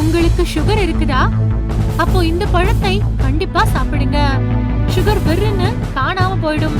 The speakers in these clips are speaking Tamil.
உங்களுக்கு சுகர் இருக்குதா? அப்போ இந்த பழத்தை கண்டிப்பா சாப்பிடுங்க. சுகர் வெறுன்னு காணாம போயிடும்.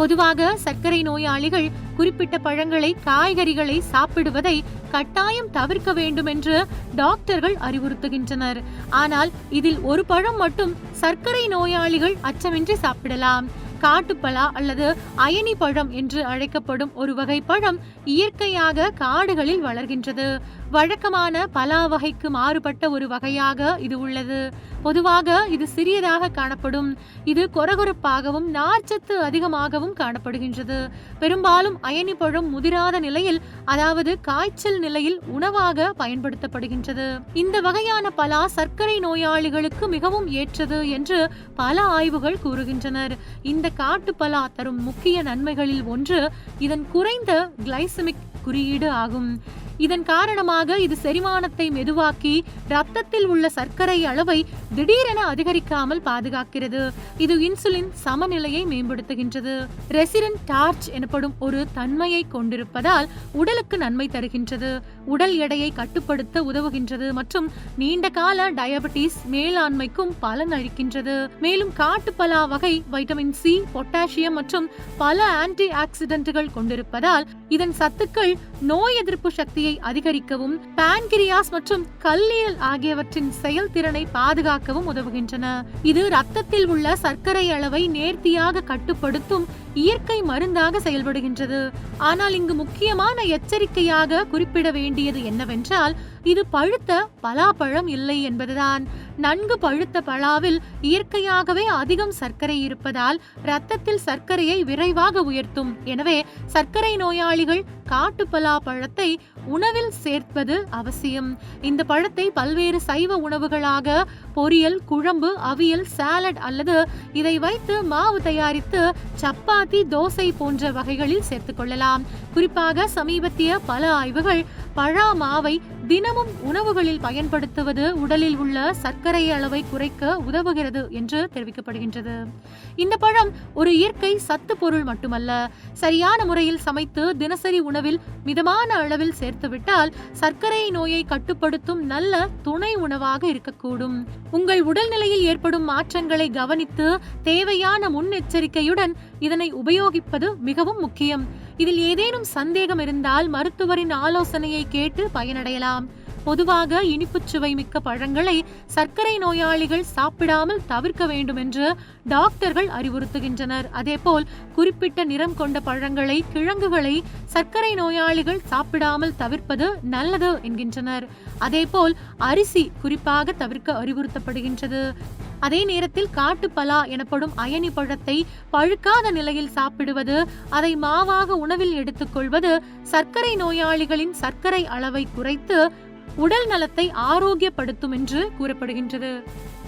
பொதுவாக சர்க்கரை நோயாளிகள் குறிப்பிட்ட பழங்களை காய்கறிகளை சாப்பிடுவதை கட்டாயம் தவிர்க்க வேண்டும் என்று டாக்டர்கள் அறிவுறுத்துகின்றனர். ஆனால் இதில் ஒரு பழம் மட்டும் சர்க்கரை நோயாளிகள் அச்சமின்றி சாப்பிடலாம். காட்டுப்பலா அல்லது அயனி பழம் என்று அழைக்கப்படும் ஒரு வகை பழம் இயற்கையாக காடுகளில் வளர்கின்றது. வழக்கமான பலா வகைக்கு மாறுபட்ட ஒரு வகையாக இது உள்ளது. பொதுவாக இது சிறியதாக காணப்படும். இது கொரகொரப்பாகவும் நார்ச்சத்து அதிகமாகவும் காணப்படுகின்றது. பெரும்பாலும் அயனி பழம் முதிராத நிலையில் அதாவது காய்ச்சல் நிலையில் உணவாக பயன்படுத்தப்படுகின்றது. இந்த வகையான பலா சர்க்கரை நோயாளிகளுக்கு மிகவும் ஏற்றது என்று பல ஆய்வுகள் கூறுகின்றனர். இந்த காட்டு பலா தரும் முக்கிய நன்மைகளில் ஒன்று இதன் குறைந்த கிளைசமிக் குறியீடு ஆகும். இதன் காரணமாக இது செரிமானத்தை மெதுவாக்கி ரத்தத்தில் உள்ள சர்க்கரை அளவை திடீரென அதிகரிக்காமல் பாதுகாக்கிறது. இது இன்சுலின் சமநிலையை மேம்படுத்துகின்றது. ரெசிடென்ட் டார்ச் எனப்படும் ஒரு தன்மையை கொண்டிருப்பதால் உடலுக்கு நன்மை தருகின்றது. உடல் எடையை கட்டுப்படுத்த உதவுகின்றது மற்றும் நீண்ட கால டயபெட்டிஸ் மேலாண்மைக்கும் பலன் அளிக்கின்றது. மேலும் காட்டுப்பலா வகை வைட்டமின் சி பொட்டாசியம் மற்றும் பல ஆன்டி ஆக்சிடென்ட்கள் கொண்டிருப்பதால் இதன் சத்துக்கள் நோய் எதிர்ப்பு சக்தியை அதிகரிக்கவும் பான்கிரியாஸ் மற்றும் கல்லீரல் ஆகியவற்றின் செயல்திறனை பாதுகாக்கவும் உதவுகின்றன. இது ரத்தத்தில் உள்ள சர்க்கரை அளவை நேர்த்தியாக கட்டுப்படுத்தும் இயற்கை மருந்தாக செயல்படுகின்றது. ஆனால் இங்கு முக்கியமான எச்சரிக்கையாக குறிப்பிட வேண்டியது என்னவென்றால் இது பழுத்த பலாப்பழம் இல்லை என்பதுதான். நன்கு பழுத்த பலாவில் இயற்கையாகவே அதிகம் சர்க்கரை இருப்பதால் ரத்தத்தில் சர்க்கரையை விரைவாக உயர்த்தும். எனவே சர்க்கரை நோயாளிகள் காட்டு பலா பழத்தை உணவில் சேர்ப்பது அவசியம். இந்த பழத்தை பல்வேறு சைவ உணவுகளாக பொரியல் குழம்பு அவியல் சாலட் அல்லது இதை வைத்து மாவு தயாரித்து சப்பாத்தி தோசை போன்ற வகைகளில் சேர்த்துக் கொள்ளலாம். குறிப்பாக சமீபத்திய பல ஆய்வுகள் பழா மாவை தினமும் உணவுகளில் பயன்படுத்துவது உடலில் உள்ள சர்க்கரை அளவை குறைக்க உதவுகிறது என்று தெரிவிக்கப்படுகின்றது. இந்த பழம் ஒரு இயற்கை சத்து பொருள் மட்டுமல்ல சரியான முறையில் சமைத்து தினசரி உணவில் மிதமான அளவில் சேர்த்துவிட்டால் சர்க்கரை நோயை கட்டுப்படுத்தும் நல்ல துணை உணவாக இருக்கக்கூடும். உங்கள் உடல்நிலையில் ஏற்படும் மாற்றங்களை கவனித்து தேவையான முன்னெச்சரிக்கையுடன் இதனை உபயோகிப்பது மிகவும் முக்கியம். இதில் ஏதேனும் சந்தேகம் இருந்தால் மருத்துவரின் ஆலோசனையை கேட்டு பயனடையலாம். பொதுவாக இனிப்புச் சுவை மிக்க பழங்களை சர்க்கரை நோயாளிகள் சாப்பிடாமல் தவிர்க்க வேண்டும் என்று டாக்டர்கள் அறிவுறுத்துகின்றனர். அதேபோல் குறிப்பிட்ட நிறம் கொண்ட பழங்களை கிழங்குகளை சர்க்கரை நோயாளிகள் சாப்பிடாமல் தவிர்ப்பது நல்லது என்கின்றனர். அதேபோல் அரிசி குறிப்பாக தவிர்க்க அறிவுறுத்தப்படுகின்றது. அதே நேரத்தில் காட்டுப்பலா எனப்படும் அயனி பழத்தை பழுக்காத நிலையில் சாப்பிடுவது அதை மாவாக உணவில் எடுத்துக்கொள்வது சர்க்கரை நோயாளிகளின் சர்க்கரை அளவை குறைத்து உடல் நலத்தை ஆரோக்கியப்படுத்தும் என்று கூறப்படுகின்றது.